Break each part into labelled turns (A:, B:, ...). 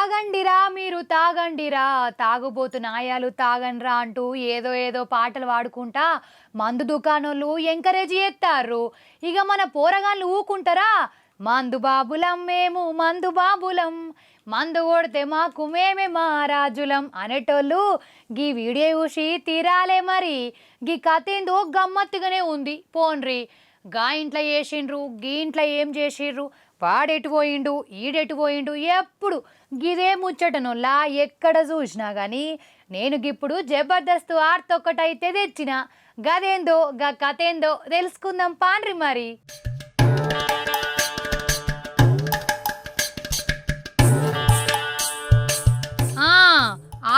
A: తాగండిరా మీరు తాగండిరా. తాగుబోతు నాయాలు తాగండ్రా అంటూ ఏదో ఏదో పాటలు పాడుకుంటా మందు దుకాణాలు ఎంకరేజ్ చేస్తారు ఇక మన పోరగాళ్ళు ఊకుంటారా? మందు బాబులం మేము మందు బాబులం. మందు కొడితే మాకు మేమే మహారాజులం అనేటోళ్ళు గీ వీడియో చూసి తీరాలే మరి. గీ కథ ఏందో గమ్మత్తుగానే ఉంది. పోన్రి. గా ఇంట్లో చేసిండ్రు గీ ఇంట్లో ఏం చేసిండ్రు వాడెటు పోయిండు ఈడెటు పోయిండు ఎప్పుడు గిదే ముచ్చటనుల్లా ఎక్కడ చూసినా కానీ నేను గిప్పుడు జబర్దస్త్ ఆర్తొక్కటైతే తెచ్చిన. గదేందో గా కథేందో తెలుసుకుందాం పాన్రి మరి.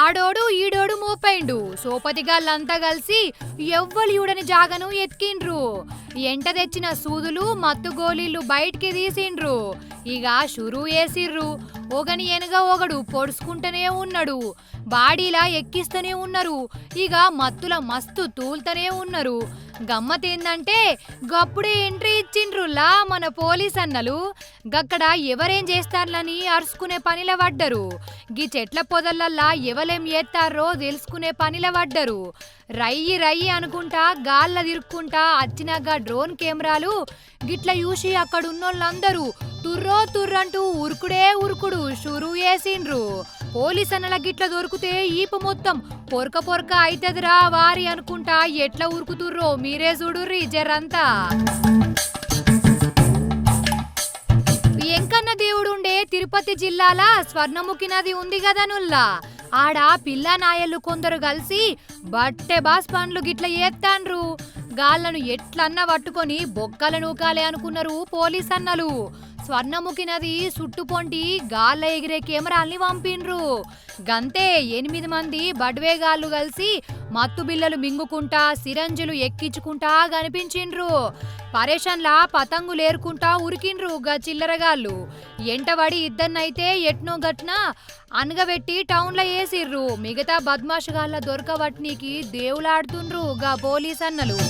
A: ఆడోడు ఈడోడు మోపైండు. సోపతిగాళ్ళంతా కలిసి ఎవ్వరు చూడని జాగను ఎత్కిండ్రు. ఎంట తెచ్చిన సూదులు మత్తు గోళీలు బయటికి తీసిండ్రు. ఇక షురు వేసిర్రు ఒకని ఎనగ ఒకడు పొడుచుకుంటూనే ఉన్నాడు. బాడీలా ఎక్కిస్తూనే ఉన్నారు. ఇక మత్తుల మస్తు తూలుతూనే ఉన్నారు. గమ్మతేందంటే గప్పుడే ఎంట్రీ ఇచ్చిండ్రులా మన పోలీస్ అన్నలు గక్కడ ఎవరేం చేస్తారని అరుచుకునే పనిల పడ్డరు గీ చెట్ల పొదలల్లా ఎవలేం ఏత్తారో తెలుసుకునే పనిల పడ్డరు రయ్యి రయ్యి అనుకుంటా గాల్ల తిరుక్కుంటా వచ్చినాక డ్రోన్ కెమెరాలు గిట్ల చూసి అక్కడున్నోళ్ళందరూ తుర్రో తుర్రంటూ ఉరుకుడే ఉరుకుడు షురు వేసిండ్రు పోలీస్ అన్నల గిట్ల దొరికితే ఈపు మొత్తం పొరక పొరక అయితదిరా వారి అనుకుంటా ఎట్లా ఉరుకుతుర్రో మీరే చూడుర్రి జరంతా. దేవుడు ఉండే తిరుపతి జిల్లాల? స్వర్ణముఖి నది ఉంది కదా నుల్లా? ఆడ పిల్ల నాయలు కొందరు కలిసి బట్టె బాస్ పండ్లు గిట్ల ఏత్తాండ్రు. గాళ్ళను ఎట్లన్నా పట్టుకొని బొక్కల నూకాలే అనుకున్నారు పోలీస్ అన్నలు స్వర్ణముఖి నది చుట్టుపొంటి గాల్లో ఎగిరే కెమెరాల్ని పంపిండ్రు. గంతే ఎనిమిది మంది బడ్వేగాళ్ళు కలిసి మత్తు బిల్లలు మింగుకుంటా సిరంజులు ఎక్కించుకుంటా కనిపించిండ్రు. పరేషన్లా పతంగులు ఏరుకుంటా ఉరికిండ్రు గా చిల్లరగాళ్ళు. ఎంటబడి ఇద్దరినైతే ఎట్నో గట్న అనగబెట్టి టౌన్లో వేసిర్రు మిగతా బద్మాషుగాళ్ళ దొరకవట్నీకి దేవులాడుతుండ్రు గా పోలీస్ అన్నలు